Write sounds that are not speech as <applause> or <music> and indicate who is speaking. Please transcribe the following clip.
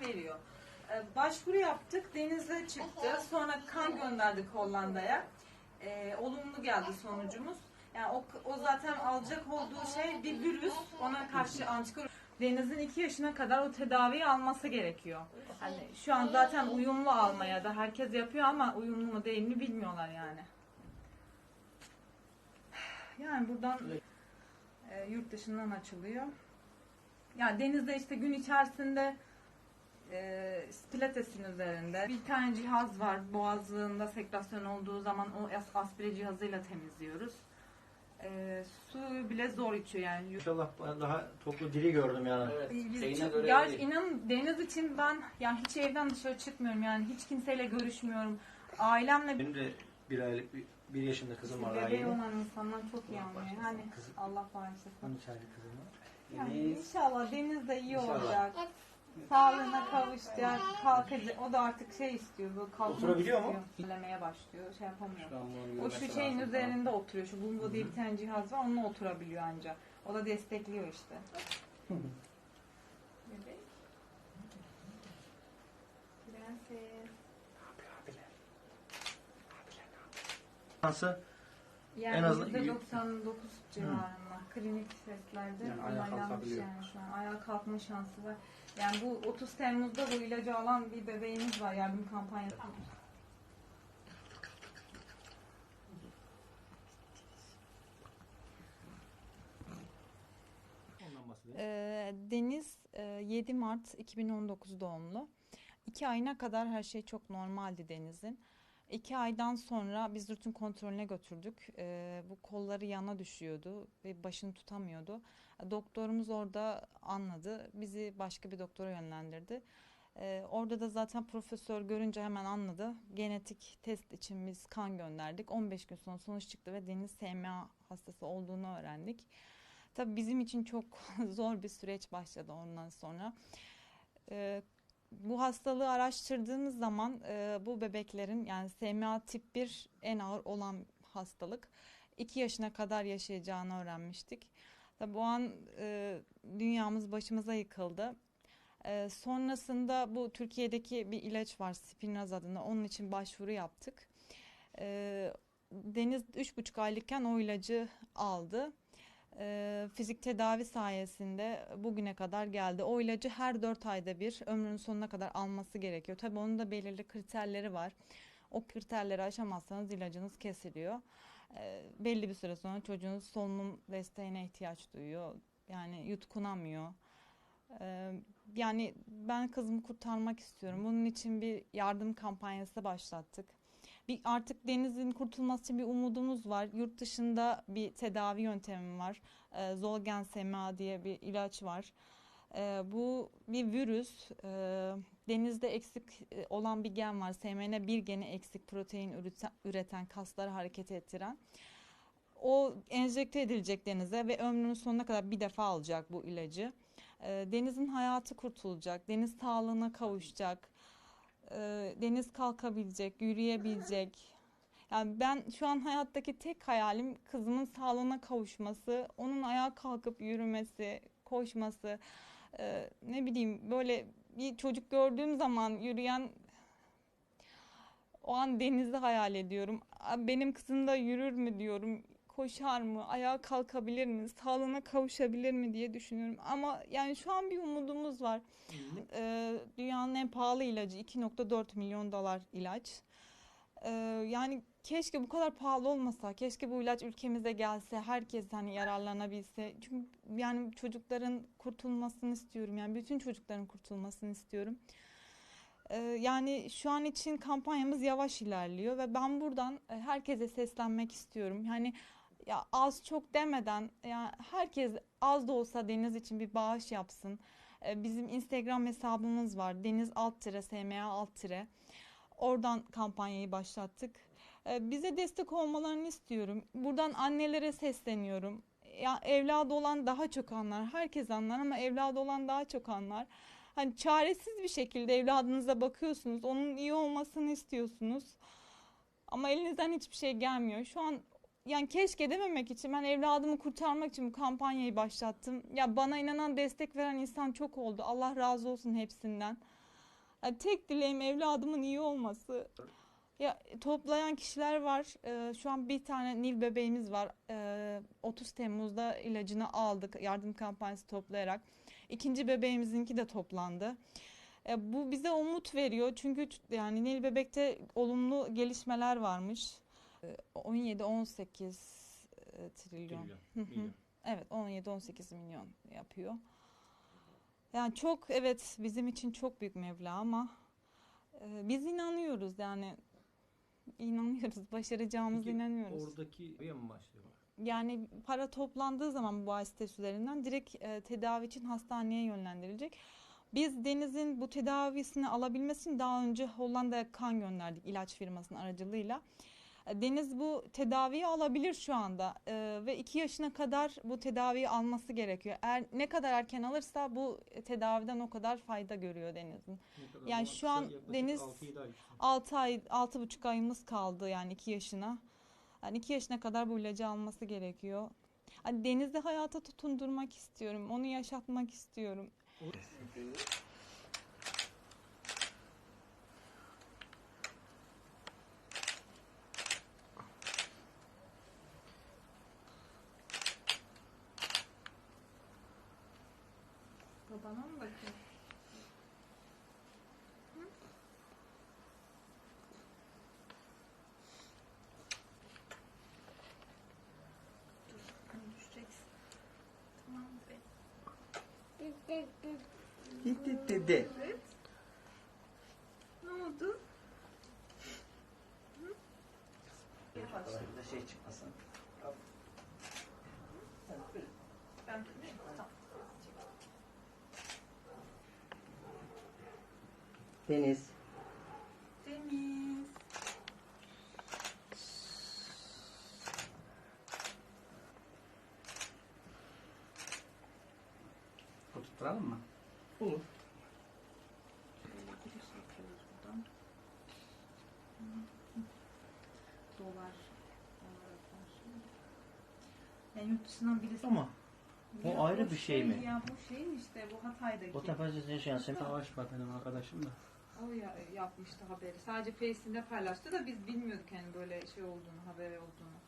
Speaker 1: Veriyor. Ee, Başvuru yaptık, Deniz'e çıktı. Sonra kan gönderdik Hollanda'ya. Ee, olumlu geldi sonucumuz. Yani o, o zaten alacak olduğu şey bir virüs. Ona karşı antikor. Deniz'in 2 yaşına kadar o tedaviyi alması gerekiyor. Hani şu an zaten uyumlu almaya da herkes yapıyor ama uyumlu mu değil mi bilmiyorlar yani. Yani buradan e, yurt dışından açılıyor. Yani denizde işte gün içerisinde e, pilatesin üzerinde bir tane cihaz var. Boğazında sekrasyon olduğu zaman o as- aspire cihazıyla temizliyoruz. E, suyu bile zor içiyor yani.
Speaker 2: İnşallah ben daha toplu diri gördüm yani.
Speaker 3: Evet.
Speaker 1: Biz
Speaker 3: Şeyine
Speaker 1: çok-
Speaker 3: göre değil.
Speaker 1: inanın deniz için ben yani hiç evden dışarı çıkmıyorum yani hiç kimseyle görüşmüyorum. Ailemle
Speaker 2: Benim de bir aylık, bir, bir yaşında kızım var daha
Speaker 1: bebeği
Speaker 2: yeni.
Speaker 1: olan insanlar çok iyi anlıyor. Hani
Speaker 2: Kızım.
Speaker 1: Allah bağışlasın.
Speaker 2: 13 aylık kızım var.
Speaker 1: Yani
Speaker 3: Deniz.
Speaker 1: inşallah Deniz de iyi
Speaker 3: İnşallah.
Speaker 1: olacak. Sağlığına kavuşacak, kalkacak. O da artık şey istiyor, böyle kalkmak
Speaker 2: Oturabiliyor mu?
Speaker 1: istiyor. Başlıyor, şey yapamıyor. O şu şeyin
Speaker 3: lazım.
Speaker 1: üzerinde oturuyor. Şu Bungo diye bir tane cihaz var, onunla oturabiliyor anca. O da destekliyor işte. <laughs> Bebek. Prenses.
Speaker 2: Şansı
Speaker 1: Yani
Speaker 2: En azından-
Speaker 1: %99 civarında. Klinik testlerde
Speaker 3: Yani ayağa
Speaker 1: onaylanmış
Speaker 3: kalkabiliyor.
Speaker 1: yani şu an. Ayağa kalkma şansı var. Yani bu 30 Temmuz'da bu ilacı alan bir bebeğimiz var yardım kampanyası.
Speaker 2: ondan bahsedelim.
Speaker 4: Ee, Deniz e, 7 Mart 2019 doğumlu. 2 ayına kadar her şey çok normaldi Deniz'in. 2 aydan sonra biz rutin kontrolüne götürdük. Ee, bu kolları yana düşüyordu ve başını tutamıyordu. Doktorumuz orada anladı. Bizi başka bir doktora yönlendirdi. Ee, orada da zaten profesör görünce hemen anladı. Genetik test için biz kan gönderdik. 15 gün sonra sonuç çıktı ve Deniz SMA hastası olduğunu öğrendik. Tabii bizim için çok <laughs> zor bir süreç başladı ondan sonra. Ee, bu hastalığı araştırdığımız zaman e, bu bebeklerin yani SMA tip 1 en ağır olan hastalık. 2 yaşına kadar yaşayacağını öğrenmiştik. Tabii bu an e, dünyamız başımıza yıkıldı. E, sonrasında bu Türkiye'deki bir ilaç var Spinraz adına onun için başvuru yaptık. E, Deniz 3,5 aylıkken o ilacı aldı. Ee, fizik tedavi sayesinde bugüne kadar geldi. O ilacı her 4 ayda bir ömrünün sonuna kadar alması gerekiyor. Tabii onun da belirli kriterleri var. O kriterleri aşamazsanız ilacınız kesiliyor. Ee, belli bir süre sonra çocuğunuz solunum desteğine ihtiyaç duyuyor. Yani yutkunamıyor. Yani ben kızımı kurtarmak istiyorum. Bunun için bir yardım kampanyası başlattık. Bir artık denizin kurtulması için bir umudumuz var. Yurt dışında bir tedavi yöntemi var. Ee, Zolgen SMA diye bir ilaç var. Ee, bu bir virüs. Ee, denizde eksik e, olan bir gen var. SMN bir geni eksik protein üreten, üreten kasları hareket ettiren. O enjekte edilecek denize ve ömrünün sonuna kadar bir defa alacak bu ilacı. Ee, denizin hayatı kurtulacak. Deniz sağlığına kavuşacak. Ee, deniz kalkabilecek, yürüyebilecek. Yani ben şu an hayattaki tek hayalim kızımın sağlığına kavuşması, onun ayağa kalkıp yürümesi, koşması. Ee, ne bileyim böyle bir çocuk gördüğüm zaman yürüyen o an denizi hayal ediyorum. Benim kızım da yürür mü diyorum, koşar mı, ayağa kalkabilir mi, sağlığına kavuşabilir mi diye düşünüyorum. Ama yani şu an bir umudumuz var. Ee, dünyanın en pahalı ilacı 2.4 milyon dolar ilaç. Ee, yani keşke bu kadar pahalı olmasa, keşke bu ilaç ülkemize gelse, herkes hani yararlanabilse. Çünkü yani çocukların kurtulmasını istiyorum. Yani bütün çocukların kurtulmasını istiyorum. Ee, yani şu an için kampanyamız yavaş ilerliyor ve ben buradan e, herkese seslenmek istiyorum. Yani ya az çok demeden ya herkes az da olsa Deniz için bir bağış yapsın. Ee, Bizim Instagram hesabımız var. Deniz alt tire SMA alt tire. Oradan kampanyayı başlattık. Ee, Bize destek olmalarını istiyorum. Buradan annelere sesleniyorum. Ya evladı olan daha çok anlar. Herkes anlar ama evladı olan daha çok anlar. Hani çaresiz bir şekilde evladınıza bakıyorsunuz. Onun iyi olmasını istiyorsunuz. Ama elinizden hiçbir şey gelmiyor. Şu an yani keşke dememek için ben evladımı kurtarmak için bu kampanyayı başlattım. Ya bana inanan destek veren insan çok oldu. Allah razı olsun hepsinden. Ya tek dileğim evladımın iyi olması. Ya toplayan kişiler var. Ee, şu an bir tane Nil bebeğimiz var. Ee, 30 Temmuz'da ilacını aldık yardım kampanyası toplayarak. İkinci bebeğimizinki de toplandı. E, bu bize umut veriyor çünkü yani Nil bebekte olumlu gelişmeler varmış. 17-18 e, trilyon.
Speaker 2: Milyon.
Speaker 4: Evet 17-18 milyon yapıyor. Yani çok evet bizim için çok büyük meblağ ama e, biz inanıyoruz yani inanıyoruz <laughs> başaracağımıza
Speaker 2: Peki,
Speaker 4: inanıyoruz.
Speaker 2: Oradaki bir mı başlıyor?
Speaker 4: Yani para toplandığı zaman bu vasıta üzerinden direkt e, tedavi için hastaneye yönlendirilecek. Biz Deniz'in bu tedavisini alabilmesi için daha önce Hollanda'ya kan gönderdik ilaç firmasının aracılığıyla. Deniz bu tedaviyi alabilir şu anda E, ve iki yaşına kadar bu tedaviyi alması gerekiyor. Eğer ne kadar erken alırsa bu tedaviden o kadar fayda görüyor Deniz'in. Yani şu an Deniz-
Speaker 2: 6-7 ay.
Speaker 4: 6 ay, altı buçuk ayımız kaldı yani 2 yaşına. Yani 2 yaşına kadar bu ilacı alması gerekiyor. Hani Deniz'i hayata tutundurmak istiyorum. Onu yaşatmak istiyorum.
Speaker 1: Babana mı bakayım? Dur, hani.
Speaker 3: Gitti dede.
Speaker 1: Evet. Ne oldu?
Speaker 3: Burada şey çıkmasın. Deniz.
Speaker 1: Deniz.
Speaker 3: Oturtalım mı?
Speaker 2: Olur.
Speaker 1: Dolar. Yani yurt dışından birisi.
Speaker 3: Ama o
Speaker 1: Ya
Speaker 3: ayrı bir şey mi?
Speaker 1: Ya bu şey işte bu Hatay'daki.
Speaker 3: o tepede yaşayan sen
Speaker 2: Savaş bak benim arkadaşım da.
Speaker 1: O ya, yapmıştı haberi. Sadece Face'inde paylaştı da biz bilmiyorduk hani böyle şey olduğunu, haberi olduğunu.